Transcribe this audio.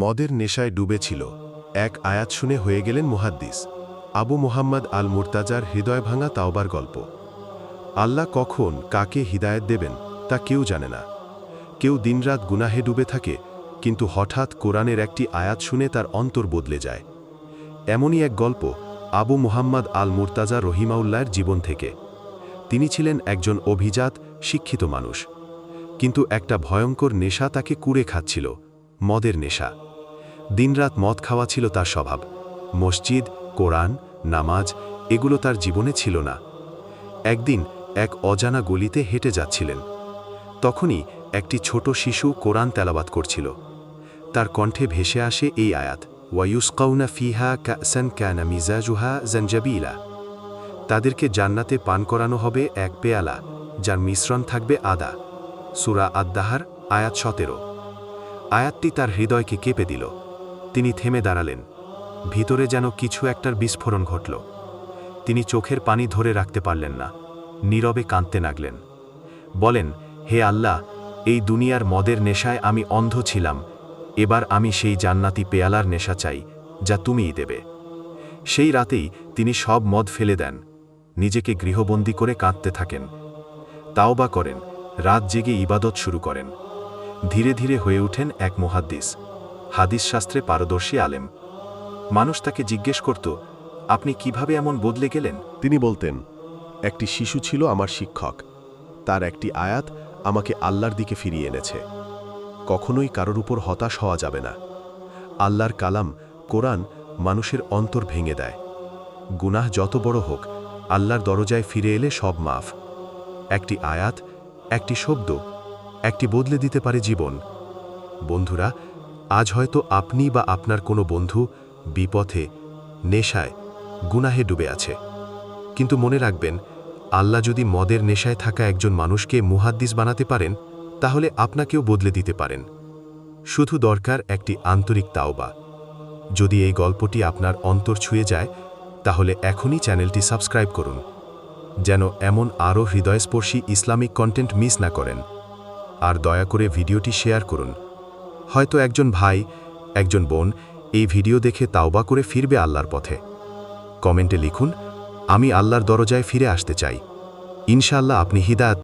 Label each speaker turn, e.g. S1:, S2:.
S1: মদের নেশায় ডুবেছিল। এক আয়াত শুনে হয়ে গেলেন মুহাদ্দিস। আবু মোহাম্মদ আল মুর্তাজার হৃদয় ভাঙা তাওবার গল্প। আল্লাহ কখন কাকে হিদায়ত দেবেন তা কেউ জানে না। কেউ দিনরাত গুনাহে ডুবে থাকে, কিন্তু হঠাৎ কোরআনের একটি আয়াত শুনে তার অন্তর বদলে যায়। এমনই এক গল্প আবু মুহাম্মদ আল মুর্তাজা রহিমাউল্লাহর জীবন থেকে। তিনি ছিলেন একজন অভিজাত, শিক্ষিত মানুষ। কিন্তু একটা ভয়ঙ্কর নেশা তাকে কুড়ে খাচ্ছিল, মদের নেশা। দিনরাত মদ খাওয়া ছিল তার স্বভাব। মসজিদ, কোরআন, নামাজ এগুলো তার জীবনে ছিল না। একদিন এক অজানা গলিতে হেঁটে যাচ্ছিলেন। তখনই একটি ছোট শিশু কোরআন তেলাবাত করছিল। তার কণ্ঠে ভেসে আসে এই আয়াত, ওয়ায়ুসকাউনা ফিহা কাসান ক্যানা মিজাজুহা জঞ্জাবিলা তাদেরকে জান্নাতে পান করানো হবে এক পেয়ালা, যার মিশ্রণ থাকবে আদা। সুরা আদ্দাহার, আয়াত সতেরো। আয়াতটি তার হৃদয়কে কেঁপে দিল। তিনি থেমে দাঁড়ালেন। ভিতরে যেন কিছু একটার বিস্ফোরণ ঘটল। তিনি চোখের পানি ধরে রাখতে পারলেন না। নীরবে কাঁদতে লাগলেন। বলেন, হে আল্লাহ, এই দুনিয়ার মদের নেশায় আমি অন্ধ ছিলাম। এবার আমি সেই জান্নাতি পেয়ালার নেশা চাই, যা তুমিই দেবে। সেই রাতেই তিনি সব মদ ফেলে দেন। নিজেকে গৃহবন্দী করে কাঁদতে থাকেন। তাও বা করেন। রাত জেগে ইবাদত শুরু করেন। ধীরে ধীরে হয়ে ওঠেন এক মুহাদ্দিস। হাদিস শাস্ত্রে পারদর্শী আলেম। মানুষ তাকে জিজ্ঞেস করত, আপনি কীভাবে এমন বদলে গেলেন?
S2: তিনি বলতেন, একটি শিশু ছিল আমার শিক্ষক। তার একটি আয়াত আমাকে আল্লাহর দিকে ফিরিয়ে এনেছে। কখনোই কারোর উপর হতাশ হওয়া যাবে না। আল্লাহর কালাম কোরআন মানুষের অন্তর ভেঙে দেয়। গুনাহ যত বড় হোক, আল্লাহর দরজায় ফিরে এলে সব মাফ। একটি আয়াত, একটি শব্দ, একটি বদলে দিতে পারে জীবন। বন্ধুরা আজ হয়তো আপনি বা আপনার কোনো বন্ধু বিপথে, নেশায়, গুনাহে ডুবে আছে। কিন্তু মনে রাখবেন, আল্লাহ যদি মদের নেশায় থাকা একজন মানুষকে মুহাদ্দিস বানাতে পারেন, তাহলে আপনাকেও বদলে দিতে পারেন। শুধু দরকার একটি আন্তরিক তাওবা। যদি এই গল্পটি আপনার অন্তর ছুঁয়ে যায়, তাহলে এখনই চ্যানেলটি সাবস্ক্রাইব করুন। যেন এমন আরও হৃদয়স্পর্শী ইসলামিক কন্টেন্ট মিস না করেন। আর দয়া করে ভিডিওটি শেয়ার করুন। হয়তো একজন ভাই, একজন বোন এই ভিডিও দেখে তাওবা করে ফিরবে আল্লাহর পথে। কমেন্টে লিখুন, আমি আল্লাহর দরজায় ফিরে আসতে চাই। ইনশাআল্লাহ আপনি হিদায়ত